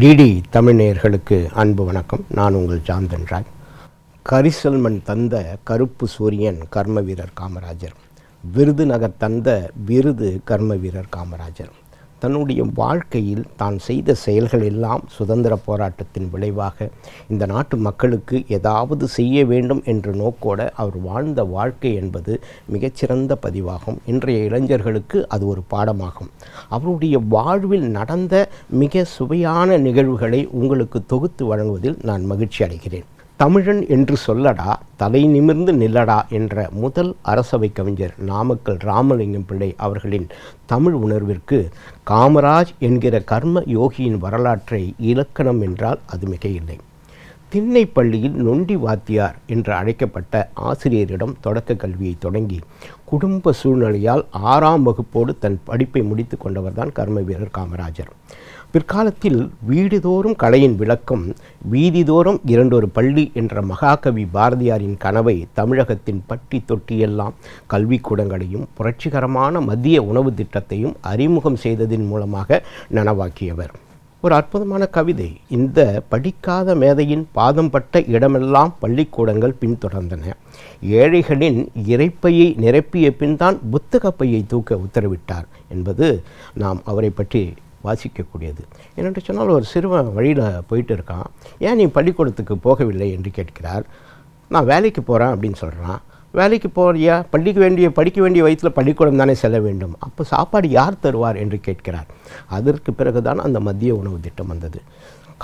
DD தமிழ்நேயர்களுக்கு அன்பு வணக்கம். நான் உங்கள் ஜாந்தன் ராய். கரிசல்மன் தந்த கருப்பு சூரியன் கர்ம வீரர் காமராஜர். விருதுநகர் தந்த விருது கர்ம வீரர் காமராஜர். தன்னுடைய வாழ்க்கையில் தான் செய்த செயல்கள் எல்லாம் சுதந்திர போராட்டத்தின் விளைவாக இந்த நாட்டு மக்களுக்கு ஏதாவது செய்ய வேண்டும் என்ற நோக்கோடு அவர் வாழ்ந்த வாழ்க்கை என்பது மிகச்சிறந்த பதிவாகும். இன்றைய இளைஞர்களுக்கு அது ஒரு பாடமாகும். அவருடைய வாழ்வில் நடந்த மிக சுவையான நிகழ்வுகளை உங்களுக்கு தொகுத்து வழங்குவதில் நான் மகிழ்ச்சி அடைகிறேன். தமிழன் என்று சொல்லடா தலை நிமிர்ந்து நில்லடா என்ற முதல் அரசவை கவிஞர் நாமக்கல் ராமலிங்கம் பிள்ளை அவர்களின் தமிழ் உணர்விற்கு காமராஜ் என்கிற கர்ம யோகியின் வரலாற்றை இலக்கணம் என்றால் அது மிக இல்லை. திண்ணை பள்ளியில் நொண்டி வாத்தியார் என்று அழைக்கப்பட்ட ஆசிரியரிடம் தொடக்க கல்வியை தொடங்கி குடும்ப சூழ்நிலையால் ஆறாம் வகுப்போடு தன் படிப்பை முடித்து கொண்டவர்தான் கர்ம வீரர் காமராஜர். பிற்காலத்தில் வீடுதோறும் கலையின் விளக்கம் வீதிதோறும் இரண்டொரு பள்ளி என்ற மகாகவி பாரதியாரின் கனவை தமிழகத்தின் பட்டி தொட்டியெல்லாம் கல்விக்கூடங்களையும் புரட்சிகரமான மதிய உணவு திட்டத்தையும் அறிமுகம் செய்ததின் மூலமாக நனவாக்கியவர். ஒரு அற்புதமான கவிதை. இந்த படிக்காத மேதையின் பாதம் பட்ட இடமெல்லாம் பள்ளிக்கூடங்கள் பின்தொடர்ந்தன. ஏழைகளின் இறைப்பையை நிரப்பிய பின்தான் புத்தகப்பையை தூக்க உத்தரவிட்டார் என்பது நாம் அவரை பற்றி வாசிக்கக்கூடியது. என்னென்று சொன்னால் ஒரு சிறுவன் வழியில் போயிட்டு இருக்கான். ஏன் நீ பள்ளிக்கூடத்துக்கு போகவில்லை? என்று கேட்கிறார். நான் வேலைக்கு போகிறேன் அப்படின்னு சொல்கிறான் வேலைக்கு போறியா? படிக்க வேண்டிய படிக்க வேண்டிய வயசில் பள்ளிக்கூடம் தானே செல்ல வேண்டும். அப்போ சாப்பாடு யார் தருவார் என்று கேட்கிறார். அதற்கு பிறகுதான் அந்த மத்திய உணவு திட்டம் வந்தது.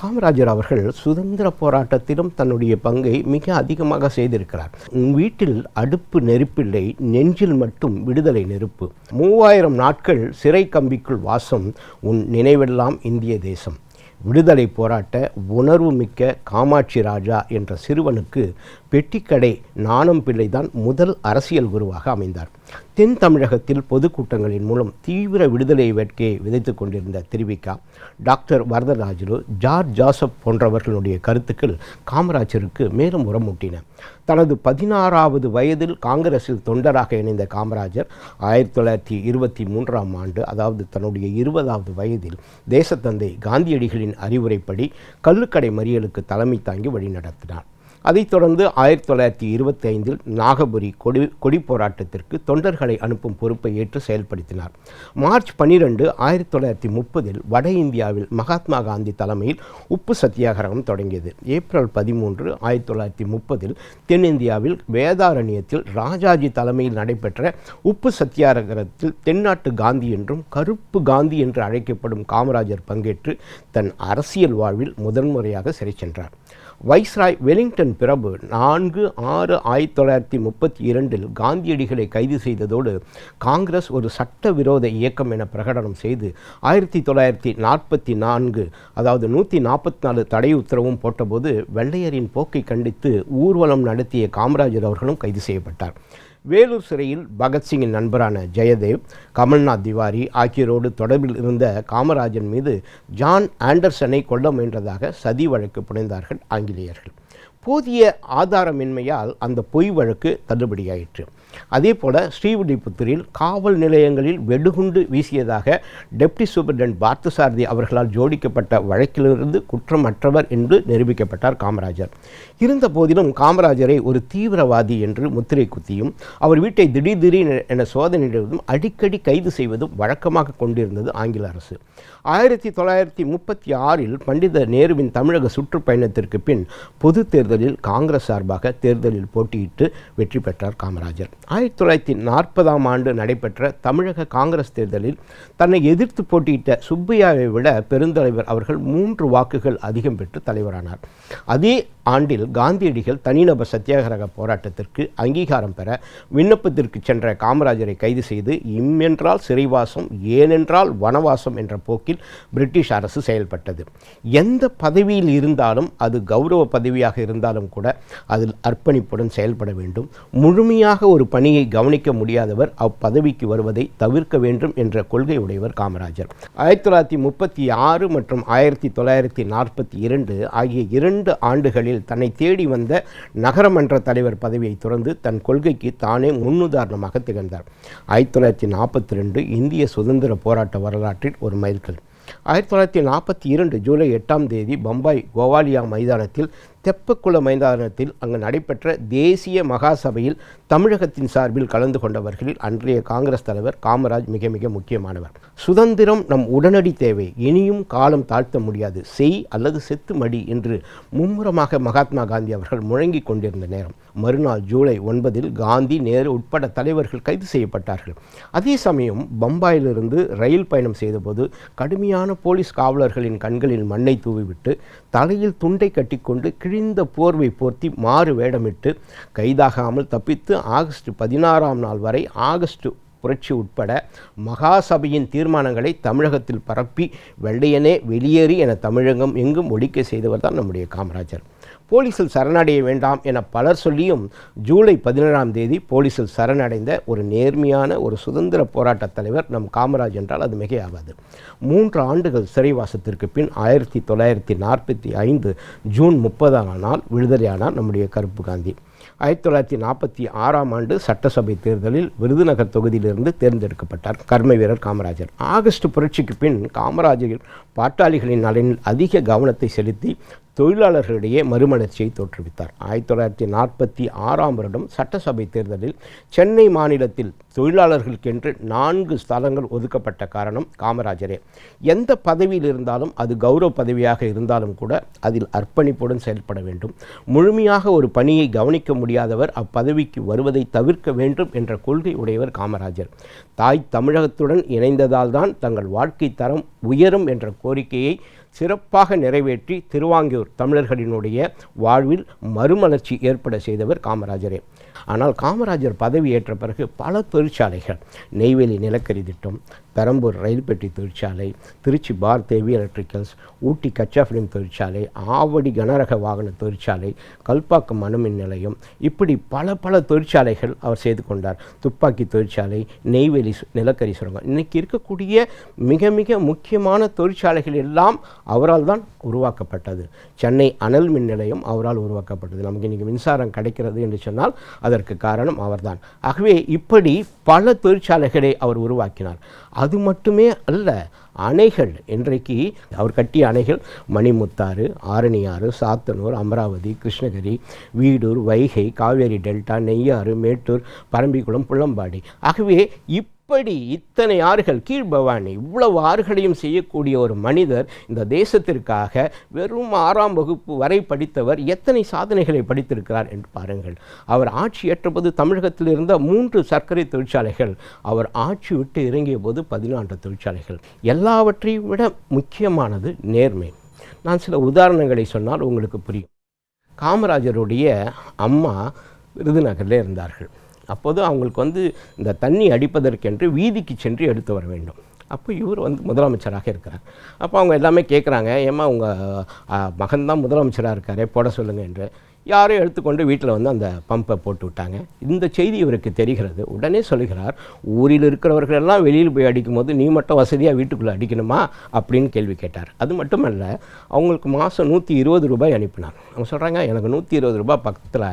காமராஜர் அவர்கள் சுதந்திர போராட்டத்திலும் தன்னுடைய பங்கை மிக அதிகமாக செய்திருக்கிறார். உன் வீட்டில் அடுப்பு நெருப்பில்லை நெஞ்சில் மட்டும் விடுதலை நெருப்பு. மூவாயிரம் நாட்கள் சிறை கம்பிக்குள் வாசம் உன் நினைவெல்லாம் இந்திய தேசம். விடுதலை போராட்ட உணர்வு மிக்க காமாட்சி ராஜா என்ற சிறுவனுக்கு பெட்டிக்கடை நாணம் பிள்ளை தான் முதல் அரசியல் குருவாக அமைந்தார். தென் தமிழகத்தில் பொதுக்கூட்டங்களின் மூலம் தீவிர விடுதலை வேட்கையை விதைத்து கொண்டிருந்த திருவிக்கா டாக்டர் வரதராஜலு ஜார்ஜ் ஜாசப் போன்றவர்களுடைய கருத்துக்கள் காமராஜருக்கு மேலும் உரமூட்டின. தனது பதினாறாவது வயதில் காங்கிரஸில் தொண்டராக இணைந்த காமராஜர் ஆயிரத்தி தொள்ளாயிரத்தி இருபத்தி மூன்றாம் ஆண்டு அதாவது தன்னுடைய இருபதாவது வயதில் தேசத்தந்தை காந்தியடிகளின் அறிவுரைப்படி கள்ளுக்கடை மறியலுக்கு தலைமை தாங்கி வழிநடத்தினார். அதைத் தொடர்ந்து ஆயிரத்தி தொள்ளாயிரத்தி இருபத்தி ஐந்தில் நாகபுரி கொடி கொடி போராட்டத்திற்கு தொண்டர்களை அனுப்பும் பொறுப்பை ஏற்று செயல்படுத்தினார். மார்ச் பன்னிரெண்டு ஆயிரத்தி தொள்ளாயிரத்தி முப்பதில் வட இந்தியாவில் மகாத்மா காந்தி தலைமையில் உப்பு சத்தியாகிரகம் தொடங்கியது. ஏப்ரல் பதிமூன்று ஆயிரத்தி தொள்ளாயிரத்தி முப்பதில் தென்னிந்தியாவில் வேதாரண்யத்தில் ராஜாஜி தலைமையில் நடைபெற்ற உப்பு சத்தியாகிரகத்தில் தென்னாட்டு காந்தி என்றும் கருப்பு காந்தி என்று அழைக்கப்படும் காமராஜர் பங்கேற்று தன் அரசியல் வாழ்வில் முதன்முறையாக சிறை சென்றார். வைஸ்ராய் வெலிங்டன் பிரபு நான்கு ஆறு ஆயிரத்தி தொள்ளாயிரத்தி முப்பத்தி இரண்டில் காந்தியடிகளை கைது செய்ததோடு காங்கிரஸ் ஒரு சட்டவிரோத இயக்கம் என பிரகடனம் செய்து ஆயிரத்தி தொள்ளாயிரத்தி நாற்பத்தி நான்கு அதாவது நூற்றி நாற்பத்தி நாலு தடை உத்தரவும் போட்டபோது வெள்ளையரின் போக்கை கண்டித்து ஊர்வலம் நடத்திய காமராஜர் அவர்களும் கைது செய்யப்பட்டார். வேலூர் சிறையில் பகத்சிங்கின் நண்பரான ஜெயதேவ் கமல்நாத் திவாரி ஆகியோரோடு தொடர்பில் இருந்த காமராஜன் மீது ஜான் ஆண்டர்சனை கொல்ல முயன்றதாக சதி வழக்கு புனைந்தார்கள் ஆங்கிலேயர்கள். போதிய ஆதாரமின்மையால் அந்த பொய் வழக்கு தள்ளுபடியாயிற்று. அதே போல ஸ்ரீவில்லிபுத்தூரில் காவல் நிலையங்களில் வெடுகுண்டு வீசியதாக டெப்டி சூப்பர்டென்ட் பார்த்தசாரதி அவர்களால் ஜோடிக்கப்பட்ட வழக்கிலிருந்து குற்றமற்றவர் என்று நிரூபிக்கப்பட்டார் காமராஜர். இருந்த போதிலும் காமராஜரை ஒரு தீவிரவாதி என்று முத்திரை குத்தியும் அவர் வீட்டை திடீர் திடீர் என சோதனையிடுவதும் அடிக்கடி கைது செய்வதும் வழக்கமாக கொண்டிருந்தது ஆங்கில அரசு. ஆயிரத்தி தொள்ளாயிரத்தி முப்பத்தி ஆறில் பண்டித நேருவின் தமிழக சுற்றுப்பயணத்திற்கு பின் பொது தேர்தலில் காங்கிரஸ் சார்பாக தேர்தலில் போட்டியிட்டு வெற்றி பெற்றார் காமராஜர். ஆயிரத்தி தொள்ளாயிரத்தி நாற்பதாம் ஆண்டு நடைபெற்ற தமிழக காங்கிரஸ் தேர்தலில் தன்னை எதிர்த்து போட்டியிட்ட சுப்பையாவை விட பெருந்தலைவர் அவர்கள் மூன்று வாக்குகள் அதிகம் பெற்று தலைவரானார். அதே ஆண்டில் காந்தியடிகள் தனிநபர் சத்தியாகிரக போராட்டத்திற்கு அங்கீகாரம் பெற விண்ணப்பத்திற்கு சென்ற காமராஜரை கைது செய்து இம்மென்றால் சிறைவாசம் ஏனென்றால் வனவாசம் என்ற போக்கில் பிரிட்டிஷ் அரசு செயல்பட்டது. எந்த பதவியில் இருந்தாலும் அது கௌரவ பதவியாக இருந்தாலும் கூட அதில் அர்ப்பணிப்புடன் செயல்பட வேண்டும். முழுமையாக ஒரு பணியை கவனிக்க முடியாதவர் அப்பதவிக்கு வருவதை தவிர்க்க வேண்டும் என்ற கொள்கை உடையவர் காமராஜர். ஆயிரத்தி தொள்ளாயிரத்தி முப்பத்தி ஆறு மற்றும் ஆயிரத்தி தொள்ளாயிரத்தி நாற்பத்தி இரண்டு ஆகிய இரண்டு ஆண்டுகளில் தன்னை தேடி வந்த நகரமன்ற தலைவர் பதவியை துறந்து தன் கொள்கைக்கு தானே முன்னுதாரணமாக திகழ்ந்தார். ஆயிரத்தி தொள்ளாயிரத்தி நாற்பத்தி ரெண்டு இந்திய சுதந்திர போராட்ட வரலாற்றில் ஒரு மைல்கல். ஆயிரத்தி தொள்ளாயிரத்தி நாற்பத்தி இரண்டு ஜூலை எட்டாம் தேதி பம்பாய் கோவாலியா மைதானத்தில் தெப்பக்குள மைதானத்தில் அங்கு நடைபெற்ற தேசிய மகாசபையில் தமிழகத்தின் சார்பில் கலந்து கொண்டவர்களில் அன்றைய காங்கிரஸ் தலைவர் காமராஜ் மிக மிக முக்கியமானவர். சுதந்திரம் நம் உடனடி தேவை. இனியும் காலம் தாழ்த்த முடியாது. செய் அல்லது செத்து மடி என்று மும்முரமாக மகாத்மா காந்தி அவர்கள் முழங்கிக் கொண்டிருந்த நேரம். மறுநாள் ஜூலை ஒன்பதில் காந்தி நேரு உட்பட தலைவர்கள் கைது செய்யப்பட்டார்கள். அதே சமயம் பம்பாயிலிருந்து ரயில் பயணம் செய்தபோது கடுமையான போலீஸ் காவலர்களின் கண்களில் மண்ணை தூவிவிட்டு தலையில் துண்டை கட்டிக்கொண்டு கிழிந்த போர்வை போர்த்தி மாறு வேடமிட்டு கைதாகாமல் தப்பித்து ஆகஸ்ட் பதினாறாம் நாள் வரை ஆகஸ்ட் புரட்சி உட்பட மகாசபையின் தீர்மானங்களை தமிழகத்தில் பரப்பி வெள்ளையனே வெளியேறி என தமிழகம் எங்கும் ஒழிக்க செய்தவர் தான் நம்முடைய காமராஜர். போலீசில் சரணடைய வேண்டாம் என பலர் சொல்லியும் ஜூலை பதினேழாம் தேதி போலீசில் சரணடைந்த ஒரு நேர்மையான ஒரு சுதந்திர போராட்ட தலைவர் நம் காமராஜ் என்றால் அது மிகையாகாது. மூன்று ஆண்டுகள் சிறைவாசத்திற்கு பின் ஆயிரத்தி தொள்ளாயிரத்தி நாற்பத்தி ஐந்து ஜூன் முப்பதாம் நாள் விடுதலையானார் நம்முடைய கருப்பு காந்தி. ஆயிரத்தி தொள்ளாயிரத்தி நாற்பத்தி ஆறாம் ஆண்டு சட்டசபை தேர்தலில் விருதுநகர் தொகுதியிலிருந்து தேர்ந்தெடுக்கப்பட்டார் கர்ம வீரர் காமராஜர். ஆகஸ்ட் புரட்சிக்கு பின் காமராஜர் பாட்டாளிகளின் நலனில் அதிக கவனத்தை செலுத்தி தொழிலாளர்களிடையே மறுமலர்ச்சியை தோற்றுவித்தார். ஆயிரத்தி தொள்ளாயிரத்தி நாற்பத்தி ஆறாம் வருடம் சட்டசபை தேர்தலில் சென்னை மாநிலத்தில் தொழிலாளர்களுக்கென்று நான்கு ஸ்தலங்கள் ஒதுக்கப்பட்ட காரணம் காமராஜரே. எந்த பதவியில் இருந்தாலும் அது கௌரவ பதவியாக இருந்தாலும் கூட அதில் அர்ப்பணிப்புடன் செயல்பட வேண்டும். முழுமையாக ஒரு பணியை கவனிக்க முடியாதவர் அப்பதவிக்கு வருவதை தவிர்க்க வேண்டும் என்ற கொள்கை உடையவர் காமராஜர். தாய் தமிழகத்துடன் இணைந்ததால் தான் தங்கள் வாழ்க்கை தரம் உயரும் என்ற கோரிக்கையை சிறப்பாக நிறைவேற்றி திருவாங்கூர் தமிழர்களினுடைய வாழ்வில் மறுமலர்ச்சி ஏற்பட செய்தவர் காமராஜரே. ஆனால் காமராஜர் பதவி ஏற்ற பிறகு பல தொழிற்சாலைகள் நெய்வேலி நிலக்கரி திட்டம் பெரம்பூர் ரயில் பெட்டி தொழிற்சாலை திருச்சி பார் தேவி எலக்ட்ரிக்கல்ஸ் ஊட்டி கச்சா ஃபிலிம் தொழிற்சாலை ஆவடி கனரக வாகன தொழிற்சாலை கல்பாக்கம் அணுமின் நிலையம் இப்படி பல பல தொழிற்சாலைகள் அவர் செய்து கொண்டார். துப்பாக்கி தொழிற்சாலை நெய்வேலி சு- நிலக்கரி சுரங்கம். இன்னைக்கு இருக்கக்கூடிய மிக மிக முக்கியமான தொழிற்சாலைகள் எல்லாம் அவரால் தான் உருவாக்கப்பட்டது. சென்னை அனல் மின் நிலையம் அவரால் உருவாக்கப்பட்டது. நமக்கு இன்றைக்கி மின்சாரம் கிடைக்கிறது என்று சொன்னால் அது அதற்கு காரணம் அவர்தான். ஆகவே இப்படி பல தொழிற்சாலைகளை அவர் உருவாக்கினார். அது மட்டுமே அல்ல அணைகள். இன்றைக்கு அவர் கட்டிய அணைகள் மணிமுத்தாறு ஆரணியாறு சாத்தனூர் அமராவதி கிருஷ்ணகிரி வீடூர் வைகை காவேரி டெல்டா நெய்யாறு மேட்டூர் பரம்பிக்குளம் புள்ளம்பாடி. ஆகவே அப்படி இத்தனை ஆறுகள் கீழ்பவானி இவ்வளவு ஆறுகளையும் செய்யக்கூடிய ஒரு மனிதர் இந்த தேசத்திற்காக வெறும் ஆறாம் வகுப்பு வரை படித்தவர் எத்தனை சாதனைகளை படித்திருக்கிறார் என்று பாருங்கள். அவர் ஆட்சி ஏற்றபோது தமிழகத்தில் இருந்த மூன்று சர்க்கரை தொழிற்சாலைகள் அவர் ஆட்சி விட்டு இறங்கிய போது பதினான்கு தொழிற்சாலைகள். எல்லாவற்றையும் விட முக்கியமானது நேர்மை. நான் சில உதாரணங்களை சொன்னால் உங்களுக்கு புரியும். காமராஜருடைய அம்மா விருதுநகரில் இருந்தார்கள். அப்போது அவங்களுக்கு வந்து இந்த தண்ணி அடிப்பதற்கென்று வீதிக்கு சென்று எடுத்து வர வேண்டும். அப்போ இவர் வந்து முதலமைச்சராக இருக்கிறார். அப்போ அவங்க எல்லாமே கேட்குறாங்க ஏம்மா உங்கள் மகன் தான் முதலமைச்சராக இருக்காரே போட சொல்லுங்கள் என்று. யாரையும் எடுத்துக்கொண்டு வீட்டில் வந்து அந்த பம்பை போட்டு விட்டாங்க. இந்த செய்தி இவருக்கு தெரிகிறது. உடனே சொல்லுகிறார் ஊரில் இருக்கிறவர்கள் எல்லாம் வெளியில் போய் அடிக்கும்போது நீ மட்டும் வசதியாக வீட்டுக்குள்ளே அடிக்கணுமா? அப்படின்னு கேள்வி கேட்டார். அது மட்டுமல்ல அவங்களுக்கு மாதம் நூற்றி இருபது ரூபாய் அனுப்பினார். அவங்க சொல்கிறாங்க எனக்கு நூற்றி இருபது ரூபாய் பக்கத்தில்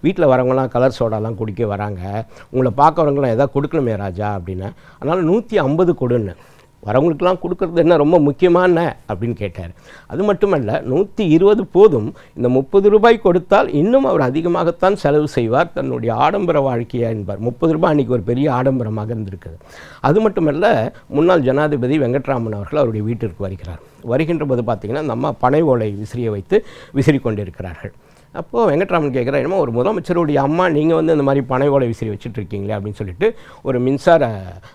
வீட்டில் வரவங்களாம் கலர் சோடாலாம் குடிக்க வராங்க. உங்களை பார்க்குறவங்களாம் எதாவது கொடுக்கணுமே ராஜா அப்படின்னு. அதனால் நூற்றி ஐம்பது கொடுன்னு. வரவங்களுக்கெல்லாம் கொடுக்கறது என்ன ரொம்ப முக்கியமான அப்படின்னு கேட்டார். அது மட்டுமல்ல நூற்றி இருபது போதும் இந்த முப்பது ரூபாய் கொடுத்தால் இன்னும் அவர் அதிகமாகத்தான் செலவு செய்வார் தன்னுடைய ஆடம்பர வாழ்க்கையாக என்பார். முப்பது ரூபாய் அன்றைக்கி ஒரு பெரிய ஆடம்பரமாக இருந்திருக்குது. அது மட்டுமல்ல முன்னாள் ஜனாதிபதி வெங்கட்ராமன் அவர்கள் அவருடைய வீட்டிற்கு வருகிறார். வருகின்ற போது பார்த்திங்கன்னா நம்ம பனை ஓலை விசிறியை வைத்து விசிறி கொண்டிருக்கிறார்கள் அப்போது வெங்கட்ராமன் கேட்குறா என்னமோ ஒரு முதலமைச்சருடைய அம்மா நீங்கள் வந்து இந்த மாதிரி பனை ஓலை விசிறி வச்சுட்டு இருக்கீங்களே அப்படின்னு சொல்லிட்டு ஒரு மின்சார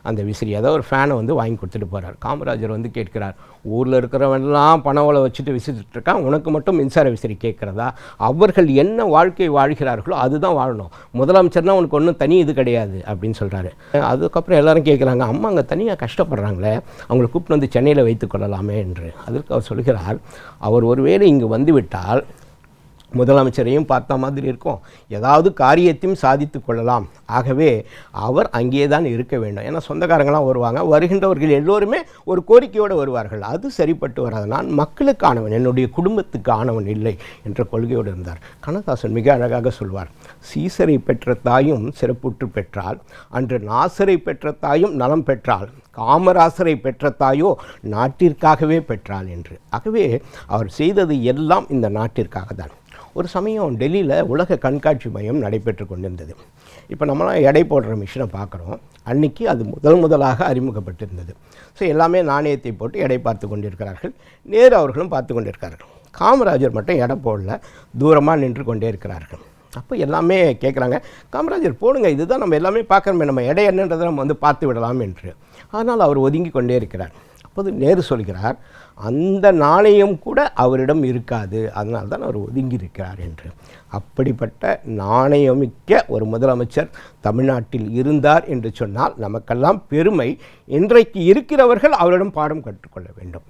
அந்த விசிறி அதாவது ஒரு ஃபேனை வந்து வாங்கி கொடுத்துட்டு போகிறார் காமராஜர் வந்து கேட்கிறார் ஊரில் இருக்கிறவன்லாம் பனை ஓலை வச்சுட்டு விசிறிட்டு இருக்கான் உனக்கு மட்டும் மின்சார விசிறி கேட்குறதா அவர்கள் என்ன வாழ்க்கை வாழ்கிறார்களோ அதுதான் வாழணும். முதலமைச்சர்னா உனக்கு ஒன்றும் தனி இது கிடையாது அப்படின்னு சொல்கிறாரு அதுக்கப்புறம் எல்லாரும் கேட்குறாங்க அம்மா அங்கே தனியாக கஷ்டப்படுறாங்களே அவங்களை கூப்பிட்டு வந்து சென்னையில் வைத்துக் கொள்ளலாமே என்று. அதற்கு அவர் சொல்கிறார் அவர் ஒருவேளை இங்கு வந்துவிட்டால் முதலமைச்சரையும் பார்த்த மாதிரி இருக்கும். ஏதாவது காரியத்தையும் சாதித்து கொள்ளலாம். ஆகவே அவர் அங்கேயே தான் இருக்க வேண்டும். ஏன்னா சொந்தக்காரங்களாம் வருவாங்க. வருகின்றவர்கள் எல்லோருமே ஒரு கோரிக்கையோடு வருவார்கள். அது சரிப்பட்டு வராது. நான் மக்களுக்கு ஆனவன் என்னுடைய குடும்பத்துக்கு ஆனவன் இல்லை என்ற கொள்கையோடு இருந்தார். கண்ணதாசன் மிக அழகாக சொல்வார். சீசரை பெற்ற தாயும் சிறப்புற்று பெற்றால் அன்று நாசரை பெற்ற தாயும் நலம் பெற்றால் காமராசரை பெற்ற தாயோ நாட்டிற்காகவே பெற்றாள் என்று. ஆகவே அவர் செய்தது எல்லாம் இந்த நாட்டிற்காக தான் ஒரு சமயம் டெல்லியில் உலக கண்காட்சி மையம் நடைபெற்று கொண்டிருந்தது. இப்போ நம்மளாம் எடை போடுற மிஷினை பார்க்குறோம் அன்னைக்கு அது முதல் முதலாக அறிமுகப்பட்டிருந்தது. ஸோ எல்லாமே நாணயத்தை போட்டு எடை பார்த்து கொண்டிருக்கிறார்கள். நேரு அவர்களும் பார்த்து கொண்டிருக்கிறார்கள். காமராஜர் மட்டும் எடை போடல தூரமாக நின்று கொண்டே இருக்கிறார்கள். அப்போ எல்லாமே கேட்குறாங்க காமராஜர் போடுங்க. இதுதான் நம்ம எல்லாமே பார்க்குறோமே நம்ம எடை என்னன்றதை நம்ம வந்து பார்த்து விடலாம் என்று. ஆனால் அவர் ஒதுங்கி கொண்டே இருக்கிறார். அப்போது நேரு சொல்கிறார் அந்த நாணயம் கூட அவரிடம் இருக்காது. அதனால் தான் அவர் ஒதுங்கி இருக்கிறார் என்று. அப்படிப்பட்ட நாணயமிக்க ஒரு முதலமைச்சர் தமிழ்நாட்டில் இருந்தார் என்று சொன்னால் நமக்கெல்லாம் பெருமை. இன்றைக்கு இருக்கிறவர்கள் அவரிடம் பாடம் கற்றுக்கொள்ள வேண்டும்.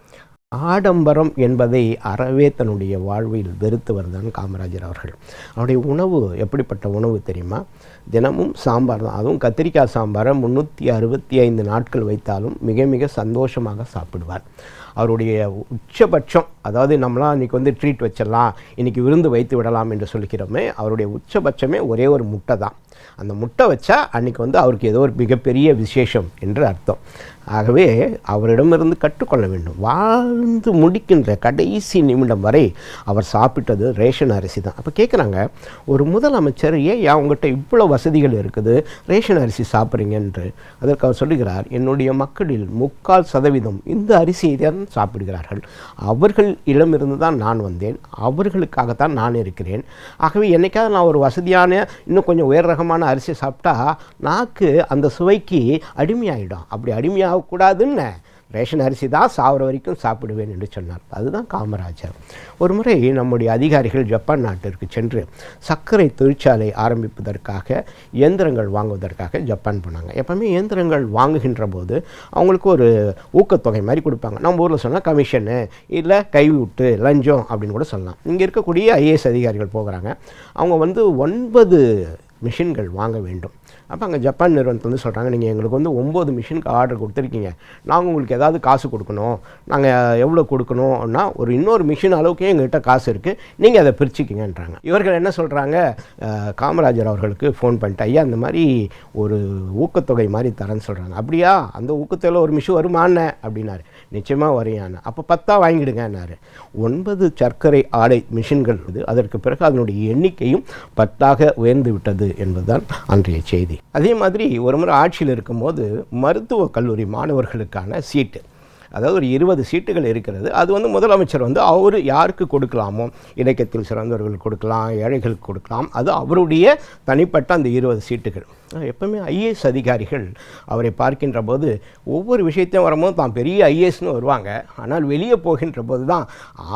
ஆடம்பரம் என்பதை அறவே தன்னுடைய வாழ்வில் வெறுத்தவர் தான் காமராஜர் அவர்கள். அவருடைய உணவு எப்படிப்பட்ட உணவு தெரியுமா? தினமும் சாம்பார் தான். அதுவும் கத்திரிக்காய் சாம்பாரை முந்நூற்றி அறுபத்தி ஐந்து நாட்கள் வைத்தாலும் மிக மிக சந்தோஷமாக சாப்பிடுவார். அவருடைய உச்சபட்சம் அதாவது நம்மளாம் இன்றைக்கி வந்து ட்ரீட் வச்சிடலாம் இன்றைக்கி விருந்து வைத்து விடலாம் என்று சொல்லிக்கிறோமே அவருடைய உச்சபட்சமே ஒரே ஒரு முட்டை தான். அந்த முட்டை வச்சா அன்றைக்கி வந்து அவருக்கு ஏதோ ஒரு மிகப்பெரிய விசேஷம் என்று அர்த்தம். ஆகவே அவரிடமிருந்து கற்றுக்கொள்ள வேண்டும். வாழ்ந்து முடிக்கின்ற கடைசி நிமிடம் வரை அவர் சாப்பிட்டது ரேஷன் அரிசி தான். அப்போ கேட்குறாங்க ஒரு முதலமைச்சர் ஏன் அவங்ககிட்ட இவ்வளோ வசதிகள் இருக்குது ரேஷன் அரிசி சாப்பிட்றீங்கன்று? அதற்கு அவர் சொல்லுகிறார் என்னுடைய மக்களில் முக்கால் சதவீதம் இந்த அரிசியை தான் சாப்பிடுகிறார்கள். அவர்கள் இடமிருந்து தான் நான் வந்தேன். அவர்களுக்காகத்தான் நான் இருக்கிறேன். ஆகவே என்னைக்காவது நான் ஒரு வசதியான இன்னும் கொஞ்சம் உயர் ரகமான அரிசி சாப்பிட்டா நாக்கு அந்த சுவைக்கு அடிமையாயிடும். அப்படி அடிமையாக சாகக்கூடாதுன்னு ரேஷன் அரிசி தான் சாகிற வரைக்கும் சாப்பிடுவேன் என்று சொன்னார். அதுதான் காமராஜர். ஒரு முறை நம்முடைய அதிகாரிகள் ஜப்பான் நாட்டிற்கு சென்று சர்க்கரை தொழிற்சாலை ஆரம்பிப்பதற்காக இயந்திரங்கள் வாங்குவதற்காக ஜப்பான் போனாங்க. எப்பவுமே இயந்திரங்கள் வாங்குகின்ற போது அவங்களுக்கு ஒரு ஊக்கத்தொகை மாதிரி கொடுப்பாங்க. நம்ம ஊரில் சொன்னால் கமிஷனு இல்லை கைவிட்டு லஞ்சம் அப்படின்னு கூட சொல்லலாம். இங்கே இருக்கக்கூடிய ஐஏஎஸ் அதிகாரிகள் போகிறாங்க. அவங்க வந்து ஒன்பது மிஷின்கள் வாங்க வேண்டும். அப்போ அங்கே ஜப்பான் நிறுவனத்தில் வந்து சொல்கிறாங்க நீங்கள் எங்களுக்கு வந்து ஒம்பது மிஷினுக்கு ஆர்டர் கொடுத்துருக்கீங்க. நாங்கள் உங்களுக்கு ஏதாவது காசு கொடுக்கணும். நாங்கள் எவ்வளோ கொடுக்கணும்னா ஒரு இன்னொரு மிஷின் அளவுக்கே எங்கள்கிட்ட காசு இருக்குது நீங்கள் அதை பிரிச்சுக்கிங்கன்றாங்க. இவர்கள் என்ன சொல்கிறாங்க காமராஜர் அவர்களுக்கு ஃபோன் பண்ணிட்டு ஐயா அந்த மாதிரி ஒரு ஊக்கத்தொகை மாதிரி தரேன்னு சொல்கிறாங்க அப்படியா? அந்த ஊக்கத்தொகையில் ஒரு மிஷின் வருமானே அப்படின்னாரு. நிச்சயமாக வரையான அப்போ பத்தா வாங்கிடுங்கன்னாரு. ஒன்பது சர்க்கரை ஆடை மிஷின்கள் இது அதற்கு பிறகு அதனுடைய எண்ணிக்கையும் பத்தாக உயர்ந்து விட்டது. என்பதுதான் அன்றைய செய்தி. அதே மாதிரி ஒரு முறை ஆட்சியில் இருக்கும்போது மருத்துவக் கல்லூரி மாணவர்களுக்கான சீட்டு. அதாவது ஒரு இருபது சீட்டுகள் இருக்கிறது. அது வந்து முதலமைச்சர் வந்து அவர் யாருக்கு கொடுக்கலாமோ இலக்கியத்தில் சிறந்தவர்கள் கொடுக்கலாம் ஏழைகளுக்கு கொடுக்கலாம். அது அவருடைய தனிப்பட்ட அந்த இருபது சீட்டுகள். எப்பவுமே ஐஏஎஸ் அதிகாரிகள் அவரை பார்க்கின்ற போது ஒவ்வொரு விஷயத்தையும் வரும்போது தான் பெரிய ஐஏஎஸ்னு வருவாங்க. ஆனால் வெளியே போகின்ற போது தான்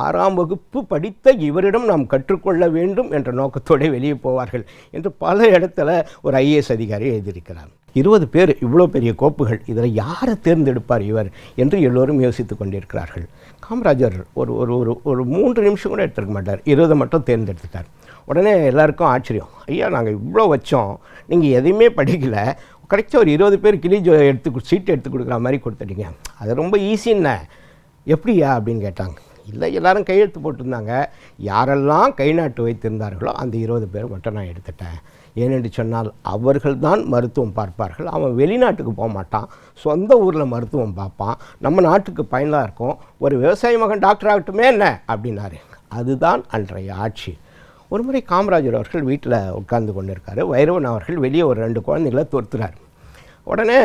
ஆறாம் வகுப்பு படித்த இவரிடம் நாம் கற்றுக்கொள்ள வேண்டும் என்ற நோக்கத்தோடு வெளியே போவார்கள் என்று பல இடத்துல ஒரு ஐஏஎஸ் அதிகாரி எழுதியிருக்கிறார். இருபது பேர் இவ்வளோ பெரிய கோப்புகள் இதில் யாரை தேர்ந்தெடுப்பார் இவர் என்று எல்லோரும் யோசித்து கொண்டிருக்கிறார்கள். காமராஜர் ஒரு ஒரு ஒரு ஒரு மூன்று நிமிஷம் கூட எடுத்துருக்க மாட்டார். இருபதை மட்டும் தேர்ந்தெடுத்துட்டார். உடனே எல்லாருக்கும் ஆச்சரியம். ஐயா நாங்கள் இவ்வளோ வச்சோம். நீங்கள் எதையுமே படிக்கல. கிடைச்ச ஒரு இருபது பேர் கிளி ஜோ எடுத்து சீட்டு எடுத்து கொடுக்குற மாதிரி கொடுத்துட்டீங்க. அது ரொம்ப ஈஸின்ன எப்படியா அப்படின்னு கேட்டாங்க. இல்லை எல்லாரும் கையெழுத்து போட்டிருந்தாங்க. யாரெல்லாம் கை நாட்டு வைத்திருந்தார்களோ அந்த இருபது பேர் மட்டும் நான் எடுத்துட்டேன். ஏனென்று சொன்னால் அவர்கள்தான் மருத்துவம் பார்ப்பார்கள். அவன் வெளிநாட்டுக்கு போக மாட்டான். சொந்த ஊரில் மருத்துவம் பார்ப்பான். நம்ம நாட்டுக்கு பயனாக இருக்கும். ஒரு விவசாய மகன் டாக்டர் ஆகட்டுமே என்ன? அப்படின்னாரு. அதுதான் அன்றைய ஆட்சி. ஒரு முறை காமராஜர் அவர்கள் வீட்டில் உட்கார்ந்து கொண்டிருக்காரு. வைரவன் அவர்கள் வெளியே ஒரு ரெண்டு குழந்தைங்கள துரத்துறார். உடனே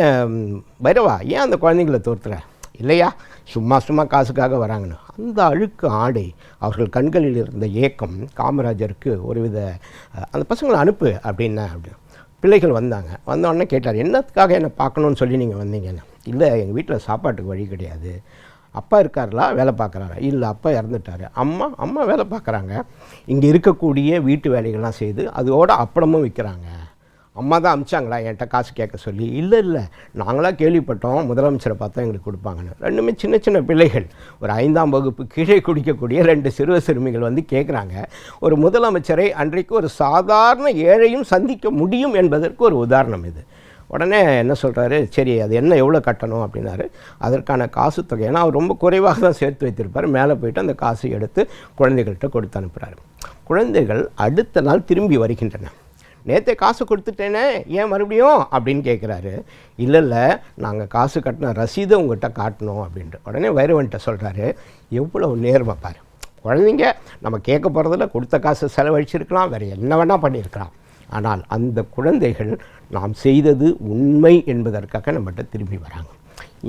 வைரவா பைரவா ஏன் அந்த குழந்தைங்களை துரத்துற? இல்லையா? சும்மா சும்மா காசுக்காக வராங்கன்னு. அந்த அழுக்கு ஆடை அவர்கள் கண்களில் இருந்த ஏக்கம் காமராஜருக்கு ஒருவித அந்த பசங்களை அனுப்பு அப்படின்னா அப்படி. பிள்ளைகள் வந்தாங்க. வந்தோடனே கேட்டார் என்னத்துக்காக என்னை பார்க்கணுன்னு சொல்லி நீங்கள் வந்தீங்கன்னு? இல்லை எங்கள் வீட்டில் சாப்பாட்டுக்கு வழி கிடையாது. அப்பா இருக்கார்லா? வேலை பார்க்குறாரு? இல்லை அப்பா இறந்துட்டாரு. அம்மா அம்மா வேலை பார்க்குறாங்க. இங்கே இருக்கக்கூடிய வீட்டு வேலைகள்லாம் செய்து அதோட அப்பளமும் விற்கிறாங்க. அம்மா தான் அமிச்சாங்களா? என்கிட்ட காசு கேட்க சொல்லி இல்லை இல்லை. நாங்களாக கேள்விப்பட்டோம். முதலமைச்சரை பார்த்தா எங்களுக்கு கொடுப்பாங்கன்னு. ரெண்டுமே சின்ன சின்ன பிள்ளைகள். ஒரு ஐந்தாம் வகுப்பு கீழே குடிக்கக்கூடிய ரெண்டு சிறுவ சிறுமிகள் வந்து கேட்குறாங்க. ஒரு முதலமைச்சரை அன்றைக்கு ஒரு சாதாரண ஏழையும் சந்திக்க முடியும் என்பதற்கு ஒரு உதாரணம் இது. உடனே என்ன சொல்கிறாரு சரி அது என்ன எவ்வளோ கட்டணும்? அப்படின்னாரு. அதற்கான காசு தொகை ஏன்னா அவர் ரொம்ப குறைவாக தான் சேர்த்து வைத்திருப்பார். மேலே போயிட்டு அந்த காசு எடுத்து குழந்தைகள்கிட்ட கொடுத்து அனுப்புகிறாரு குழந்தைகள் அடுத்த நாள் திரும்பி வருகின்றன. நேற்றே காசு கொடுத்துட்டேனே ஏன் மறுபடியும்? அப்படின்னு கேட்குறாரு இல்லை இல்லை நாங்கள் காசு கட்டின ரசீதை உங்கள்கிட்ட காட்டணும் அப்படின்ட்டு. உடனே வைரவன்ட்ட சொல்கிறாரு எவ்வளோ நேர்மை பாரு. குழந்தைங்க நம்ம கேட்க போகிறதில்ல கொடுத்த காசு செலவழிச்சிருக்கலாம் வேறு என்ன வேணால் பண்ணியிருக்கலாம் ஆனால் அந்த குழந்தைகள் நாம் செய்தது உண்மை என்பதற்காக நம்மகிட்ட திரும்பி வராங்க.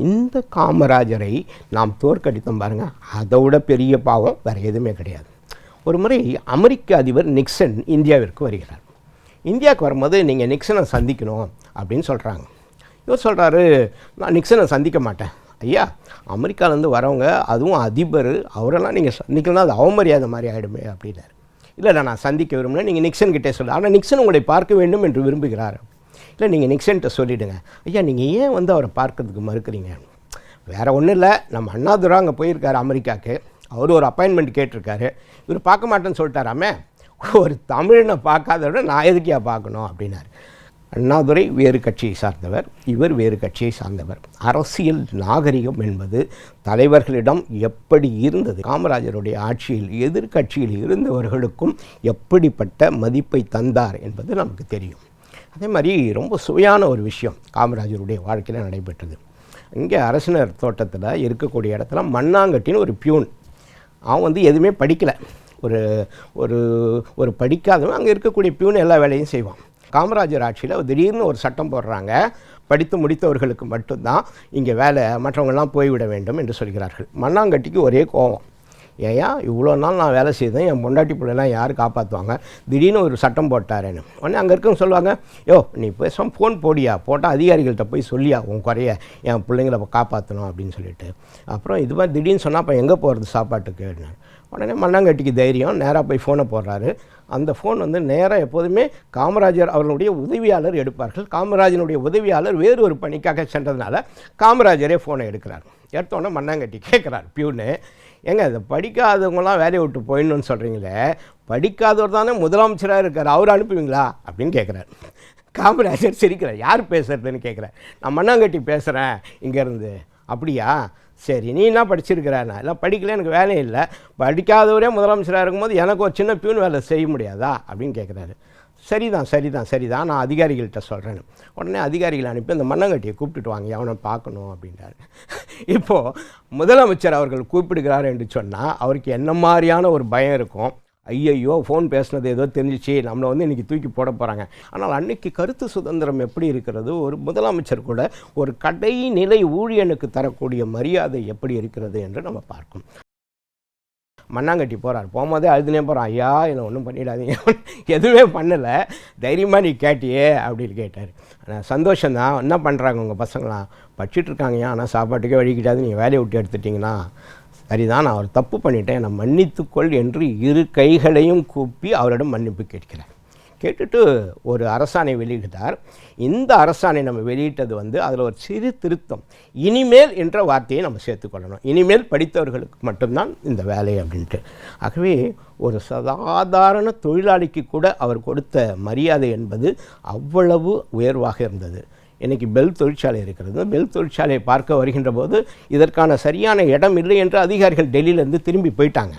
இந்த காமராஜரை நாம் தோற்கடித்தோம் பாருங்கள் அதை விட பெரிய பாவம் வேறு எதுவுமே கிடையாது. ஒரு முறை அமெரிக்க அதிபர் நிக்சன் இந்தியாவிற்கு வருகிறார். இந்தியாவுக்கு வரும்போது நீங்கள் நிக்சனை சந்திக்கணும் அப்படின்னு சொல்கிறாங்க இவர் சொல்கிறாரு நான் நிக்சனை சந்திக்க மாட்டேன். ஐயா அமெரிக்காலேருந்து வரவங்க அதுவும் அதிபர் அவரெல்லாம் நீங்கள் சந்திக்கலாம் அது அவமரியாதை மாதிரி ஆகிடுமே அப்படின்னாரு. இல்லை நான் சந்திக்க விரும்புகிறேன் நீங்கள் நிக்சன் கிட்டே சொல்லு ஆனால் நிக்சன் உங்களை பார்க்க வேண்டும் என்று விரும்புகிறார். இல்லை நீங்கள் நிக்சன்கிட்ட சொல்லிவிடுங்க ஐயா நீங்கள் ஏன் வந்து அவரை பார்க்கறதுக்கு மறுக்கிறீங்க? வேறு ஒன்றும் இல்லை. நம்ம அண்ணாதுரா அங்கே போயிருக்காரு அமெரிக்காவுக்கு அவர் ஒரு அப்பாயின்மெண்ட் கேட்டிருக்காரு. இவர் பார்க்க மாட்டேன்னு சொல்லிட்டாராமே. ஒரு தமிழனை பார்க்காத விட நான் எதுக்கியா பார்க்கணும் அப்படின்னாரு. அண்ணாதுரை வேறு கட்சியை சார்ந்தவர் இவர் வேறு கட்சியை சார்ந்தவர். அரசியல் நாகரிகம் என்பது தலைவர்களிடம் எப்படி இருந்தது? காமராஜருடைய ஆட்சியில் எதிர்க்கட்சியில் இருந்தவர்களுக்கும் எப்படிப்பட்ட மதிப்பை தந்தார் என்பது நமக்கு தெரியும். அதே மாதிரி ரொம்ப சுவையான ஒரு விஷயம் காமராஜருடைய வாழ்க்கையில் நடைபெற்றது. இங்கே அரசினர் தோட்டத்தில் இருக்கக்கூடிய இடத்துல மண்ணாங்கட்டின்னு ஒரு பியூன். அவன் வந்து எதுவுமே படிக்கலை. ஒரு ஒரு ஒரு படிக்காதவன் அங்கே இருக்கக்கூடிய பியூன் எல்லா வேலையும் செய்வான். காமராஜர் ஆட்சியில் திடீர்னு ஒரு சட்டம் போடுறாங்க. படித்து முடித்தவர்களுக்கு மட்டும்தான் இங்கே வேலை மற்றவங்கள்லாம் போய்விட வேண்டும் என்று சொல்கிறார்கள். மண்ணாங்கட்டிக்கு ஒரே கோபம். ஏயா இவ்வளோ நாள் நான் வேலை செய்தேன் என் பொண்டாட்டி பிள்ளைலாம் யார் காப்பாற்றுவாங்க திடீர்னு ஒரு சட்டம் போட்டாரேன்னு. உடனே அங்கே இருக்கவங்க சொல்லுவாங்க யோ நீ பேசாம ஃபோன் போடியா? போட்டால் அதிகாரிகள்கிட்ட போய் சொல்லியா? உன் குறைய என் பிள்ளைங்கள காப்பாற்றணும் அப்படின்னு சொல்லிட்டு. அப்புறம் இது மாதிரி திடீர்னு சொன்னால் அப்போ எங்கே போகிறது சாப்பாட்டுக்கு? உடனே மண்ணாங்கட்டிக்கு தைரியம் நேராக போய் ஃபோனை போடுறாரு. அந்த ஃபோன் வந்து நேராக எப்போதுமே காமராஜர் அவர்களுடைய உதவியாளர் எடுப்பார்கள். காமராஜனுடைய உதவியாளர் வேறு ஒரு பணிக்காக சென்றதுனால காமராஜரே ஃபோனை எடுக்கிறார். எடுத்தோடனே மண்ணாங்கட்டி கேட்குறார் பியூனு ஏங்க இதை படிக்காதவங்களாம் வேலையை விட்டு போயிடணும்னு சொல்கிறீங்களே படிக்காதவர் தானே முதலமைச்சராக இருக்கார் அவர் அனுப்புவீங்களா? அப்படின்னு கேட்குறாரு. காமராஜர் சிரிக்கிறார் யார் பேசுறதுன்னு கேட்குறேன் நான் மண்ணாங்கட்டி பேசுகிறேன் இங்கேருந்து. அப்படியா? சரி நீ என்ன படிச்சிருக்கிறானா இல்லை படிக்கல எனக்கு வேலை இல்லை. படிக்காதவரே முதலமைச்சராக இருக்கும்போது எனக்கு ஒரு சின்ன பியூன் வேலை செய்ய முடியாதா? அப்படின்னு கேட்குறாரு சரிதான் சரிதான் சரிதான். நான் அதிகாரிகள்கிட்ட சொல்கிறேன் உடனே அதிகாரிகளை அனுப்பி அந்த மண்ணங்கட்டியை கூப்பிட்டுட்டு வாங்க அவனை பார்க்கணும் அப்படின்றாரு. இப்போது முதலமைச்சர் அவர்கள் கூப்பிடுகிறார் என்று சொன்னால் அவருக்கு என்ன மாதிரியான ஒரு பயம் இருக்கும்? ஐயையோ ஃபோன் பேசுனது ஏதோ தெரிஞ்சிச்சு நம்மளை வந்து இன்றைக்கி தூக்கி போட போகிறாங்க ஆனால் அன்னைக்கு கருத்து சுதந்திரம் எப்படி இருக்கிறது? ஒரு முதலமைச்சர் கூட ஒரு கடைநிலை ஊழியனுக்கு தரக்கூடிய மரியாதை எப்படி இருக்கிறது என்று நம்ம பார்க்கும் மண்ணாங்கட்டி போகிறார் போகும்போதே அழுதுனே போகிறான் ஐயா என்னை ஒன்றும் பண்ணிடாதீங்க. எதுவுமே பண்ணலை. தைரியமாக நீ கேட்டியே அப்படின்னு கேட்டார். ஆனால் சந்தோஷம்தான். என்ன பண்ணுறாங்க உங்கள் பசங்களாம்? படிச்சுட்ருக்காங்கய்யா ஆனால் சாப்பாட்டுக்கே வழி நீங்கள் வேலையை விட்டு எடுத்துட்டிங்கன்னா சரிதான் நான் அவர் தப்பு பண்ணிட்டேன் நான் மன்னித்துக்கொள் என்று இரு கைகளையும் கூப்பி அவரிடம் மன்னிப்பு கேட்கிறேன் கேட்டுட்டு ஒரு அரசாணை வெளியிட்டார். இந்த அரசாணை நம்ம வெளியிட்டது வந்து அதில் ஒரு சிறு திருத்தம். இனிமேல் என்ற வார்த்தையை நம்ம சேர்த்துக்கொள்ளணும். இனிமேல் படித்தவர்களுக்கு மட்டும்தான் இந்த வேலை அப்படின்ட்டு. ஆகவே ஒரு சாதாரண தொழிலாளிக்கு கூட அவர் கொடுத்த மரியாதை என்பது அவ்வளவு உயர்வாக இருந்தது. இன்றைக்கி பெல் தொழிற்சாலை இருக்கிறது. பெல் தொழிற்சாலையை பார்க்க வருகின்ற போது இதற்கான சரியான இடம் இல்லை என்று அதிகாரிகள் டெல்லியிலேருந்து திரும்பி போயிட்டாங்க.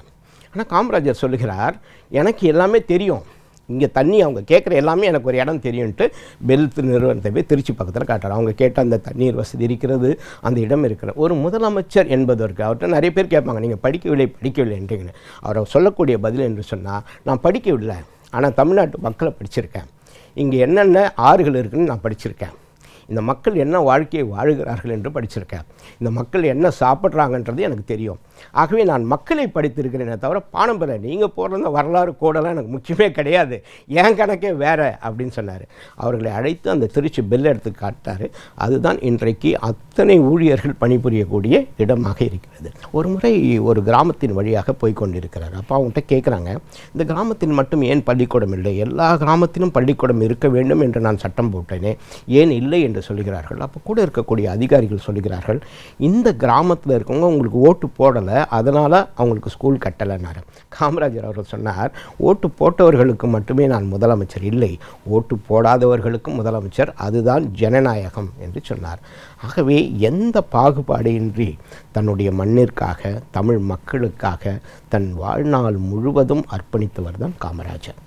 ஆனால் காமராஜர் சொல்லுகிறார் எனக்கு எல்லாமே தெரியும். இங்கே தண்ணி அவங்க கேட்குற எல்லாமே எனக்கு ஒரு இடம் தெரியும்ட்டு பெல்த் நிறுவனத்தை போய் திருச்சி பக்கத்தில் காட்டுறாரு. அவங்க கேட்ட அந்த தண்ணீர் வசதி இருக்கிறது அந்த இடம் இருக்கிற ஒரு முதலமைச்சர் என்பதற்கு அவர்கிட்ட நிறைய பேர் கேட்பாங்க நீங்கள் படிக்கவில்லை படிக்கவில்லை என்றீங்கன்னு. அவரை சொல்லக்கூடிய பதில் என்று சொன்னால் நான் படிக்கவில்லை. ஆனால் தமிழ்நாட்டு மக்களை படிச்சிருக்கேன். இங்கே என்னென்ன ஆறுகள் இருக்குன்னு நான் படிச்சிருக்கேன். இந்த மக்கள் என்ன வாழ்க்கையை வாழுகிறார்கள் என்று படிச்சிருக்கேன் இந்த மக்கள் என்ன சாப்பிட்றாங்கன்றது எனக்கு தெரியும். ஆகவே நான் மக்களை படித்திருக்கிறேனே தவிர பானம் பெற நீங்கள் போடுற வரலாறு கோடெல்லாம் எனக்கு முக்கியமே கிடையாது. என் கணக்கே வேற அப்படின்னு சொன்னார். அவர்களை அழைத்து அந்த திருச்சி பெல் எடுத்து காட்டார் அதுதான் இன்றைக்கு அத்தனை ஊழியர்கள் பணிபுரியக்கூடிய இடமாக இருக்கிறது. ஒரு முறை ஒரு கிராமத்தின் வழியாக போய்கொண்டிருக்கிறார் அப்போ அவங்ககிட்ட கேட்குறாங்க இந்த கிராமத்தில் மட்டும் ஏன் பள்ளிக்கூடம் இல்லை? எல்லா கிராமத்திலும் பள்ளிக்கூடம் இருக்க வேண்டும் என்று நான் சட்டம் போட்டேனே. ஏன் இல்லை? என்று சொல்கிறார்கள். அப்போ கூட இருக்கக்கூடிய அதிகாரிகள் சொல்கிறார்கள் இந்த கிராமத்தில் இருக்கவங்க உங்களுக்கு ஓட்டு போடலை அதனால் அவங்களுக்கு ஸ்கூல் கட்டலைன்னாரு. காமராஜர் அவர்கள் சொன்னார் ஓட்டு போட்டவர்களுக்கு மட்டுமே நான் முதலமைச்சர் இல்லை ஓட்டு போடாதவர்களுக்கும் முதலமைச்சர் அதுதான் ஜனநாயகம் என்று சொன்னார். ஆகவே எந்த பாகுபாடின்றி தன்னுடைய மண்ணிற்காக தமிழ் மக்களுக்காக தன் வாழ்நாள் முழுவதும் அர்ப்பணித்தவர் தான் காமராஜர்.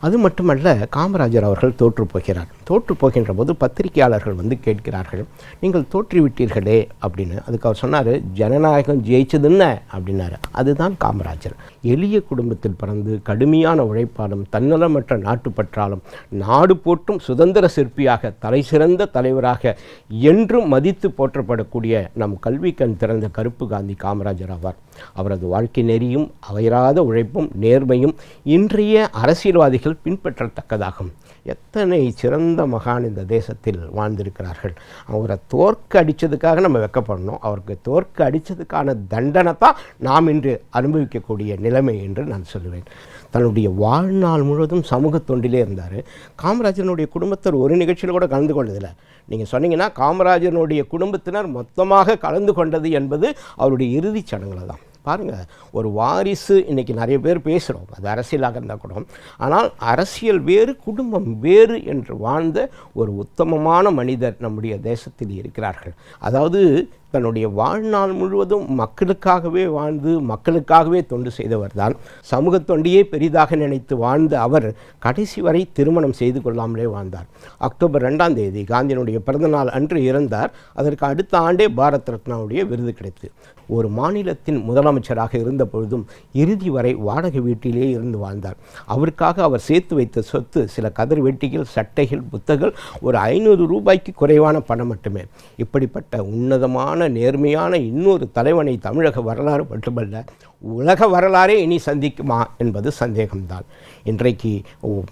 அது மட்டுமல்ல காமராஜர் அவர்கள் தோற்று போகிறார். தோற்று போகின்ற போது பத்திரிகையாளர்கள் வந்து கேட்கிறார்கள் நீங்கள் தோற்றுவிட்டீர்களே அப்படின்னு. அதுக்கு அவர் சொன்னார் ஜனநாயகம் ஜெயிச்சதுன்ன அப்படின்னாரு. அதுதான் காமராஜர். எளிய குடும்பத்தில் பிறந்து கடுமையான உழைப்பாலும் தன்னலமற்ற நாட்டுப்பற்றாலும் நாடு போற்றும் சுதந்திர சிற்பியாக தலை சிறந்த தலைவராக என்றும் மதித்து போற்றப்படக்கூடிய நம் கல்வி கண் திறந்த கருப்பு காந்தி காமராஜர் ஆவார். அவரது வாழ்க்கை நெறியும் அவைராத உழைப்பும் நேர்மையும் இன்றைய அரசியல்வாதிகள் பின்பற்றத்தக்கதாகும். எத்தனை சிறந்த மகான் இந்த தேசத்தில் வாழ்ந்திருக்கிறார்கள். அவரை தோற்க அடித்ததுக்காக நம்ம வெக்கப்படணும். அவருக்கு தோற்க அடித்ததுக்கான தண்டனை தான் நாம் இன்று அனுபவிக்கக்கூடிய நிலைமை என்று நான் சொல்லுவேன். தன்னுடைய வாழ்நாள் முழுவதும் சமூக தொண்டிலே இருந்தார். காமராஜனுடைய குடும்பத்தர் ஒரு நிகழ்ச்சியில் கூட கலந்து கொண்டதில்லை. நீங்கள் சொன்னீங்கன்னா காமராஜனுடைய குடும்பத்தினர் மொத்தமாக கலந்து கொண்டது என்பது அவருடைய இறுதிச் சடங்குல தான் பாருங்கள் ஒரு வாரிசு இன்றைக்கி நிறைய பேர் பேசுகிறோம் அது அரசியலாக இருந்தால் கூட. ஆனால் அரசியல் வேறு குடும்பம் வேறு என்று வாழ்ந்த ஒரு உத்தமமான மனிதர் நம்முடைய தேசத்தில் இருக்கிறார்கள். அதாவது தன்னுடைய வாழ்நாள் முழுவதும் மக்களுக்காகவே வாழ்ந்து மக்களுக்காகவே தொண்டு செய்தவர் தான். சமூக தொண்டையே பெரிதாக நினைத்து வாழ்ந்த அவர் கடைசி வரை திருமணம் செய்து கொள்ளாமலே வாழ்ந்தார். அக்டோபர் ரெண்டாம் தேதி காந்தியினுடைய பிறந்தநாள் அன்று இறந்தார். அதற்கு அடுத்த ஆண்டே பாரத் ரத்னாவுடைய விருது கிடைத்தது. ஒரு மாநிலத்தின் முதலமைச்சராக இருந்த பொழுதும் இறுதி வரை வாடகை வீட்டிலே இருந்து வாழ்ந்தார். அவருக்காக அவர் சேர்த்து வைத்த சொத்து சில கதர் வெட்டிகள் சட்டைகள் புத்தகங்கள் ஒரு ஐநூறு ரூபாய்க்கு குறைவான பணம் மட்டுமே. இப்படிப்பட்ட உன்னதமான நேர்மையான இன்னொரு தலைவனை தமிழக வரலாறு மட்டுமல்ல உலக வரலாறே இனி சந்திக்குமா என்பது சந்தேகம்தான். இன்றைக்கு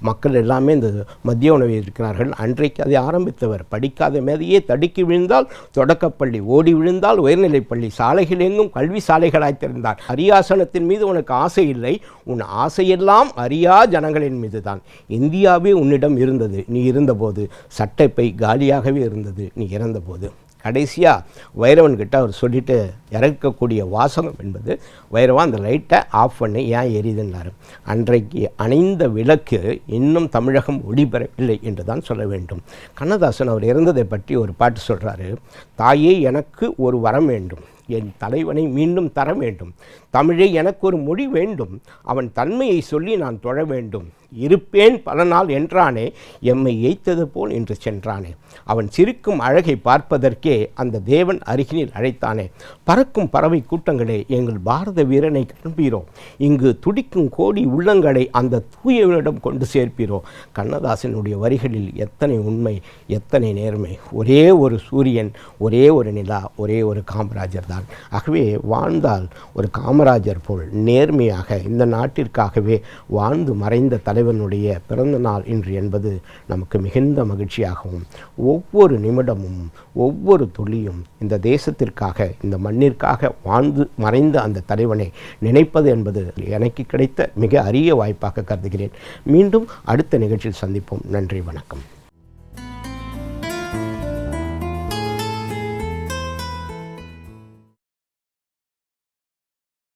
மக்கள் எல்லாமே இந்த மத்திய உணவில் இருக்கிறார்கள். அன்றைக்கு அதை ஆரம்பித்தவர் படிக்காத மேதையே தடுக்கி விழுந்தால் தொடக்கப்பள்ளி ஓடி விழுந்தால் உயர்நிலைப்பள்ளி சாலைகள் எங்கும் கல்வி சாலைகளாய் திறந்தார். அரியாசனத்தின் மீது உனக்கு ஆசை இல்லை. உன் ஆசையெல்லாம் அறியா ஜனங்களின் மீது தான் இந்தியாவே உன்னிடம் இருந்தது. நீ இருந்தபோது சட்டைப்பை காலியாகவே இருந்தது. நீ இறந்தபோது கடைசியாக வைரவன்கிட்ட அவர் சொல்லிட்டு இறக்கக்கூடிய வாசகம் என்பது வைரவா அந்த லைட்டை ஆஃப் பண்ணி ஏன் எரியுதுன்னாரு. அன்றைக்கு அணைந்த விளக்கு இன்னும் தமிழகம் ஒளிபெறவில்லை என்று தான் சொல்ல வேண்டும். கண்ணதாசன் அவர் இறந்ததை பற்றி ஒரு பாட்டு சொல்கிறாரு தாயே எனக்கு ஒரு வரம் வேண்டும். என் தலைவனை மீண்டும் தர வேண்டும். தமிழே எனக்கு ஒரு மொழி வேண்டும். அவன் தன்மையை சொல்லி நான் தொழ வேண்டும். இருப்பேன் பல நாள் என்றானே எம்மை எய்த்தது போல் என்று சென்றானே. அவன் சிரிக்கும் அழகை பார்ப்பதற்கே அந்த தேவன் அருகினில் அழைத்தானே. பறக்கும் பறவை கூட்டங்களே எங்கள் பாரத வீரனை காண்பீரோ. இங்கு துடிக்கும் கோடி உள்ளங்களை அந்த தூயவனிடம் கொண்டு சேர்ப்பீரோ. கண்ணதாசனுடைய வரிகளில் எத்தனை உண்மை எத்தனை நேர்மை. ஒரே ஒரு சூரியன் ஒரே ஒரு நிலா ஒரே ஒரு காமராஜர் தான் ஆகவே வாழ்ந்தால் ஒரு காமராஜர் போல் நேர்மையாக இந்த நாட்டிற்காகவே வாழ்ந்து மறைந்த தலைவனுடைய பிறந்த நாள் இன்று என்பது நமக்கு மிகுந்த மகிழ்ச்சியாகவும் ஒவ்வொரு நிமிடமும் ஒவ்வொரு துளியும் இந்த தேசத்திற்காக இந்த மண்ணிற்காக வாழ்ந்து மறைந்த அந்த தலைவனை நினைப்பது என்பது எனக்கு கிடைத்த மிக அரிய வாய்ப்பாக கருதுகிறேன். மீண்டும் அடுத்த நிகழ்ச்சியில் சந்திப்போம். நன்றி வணக்கம்.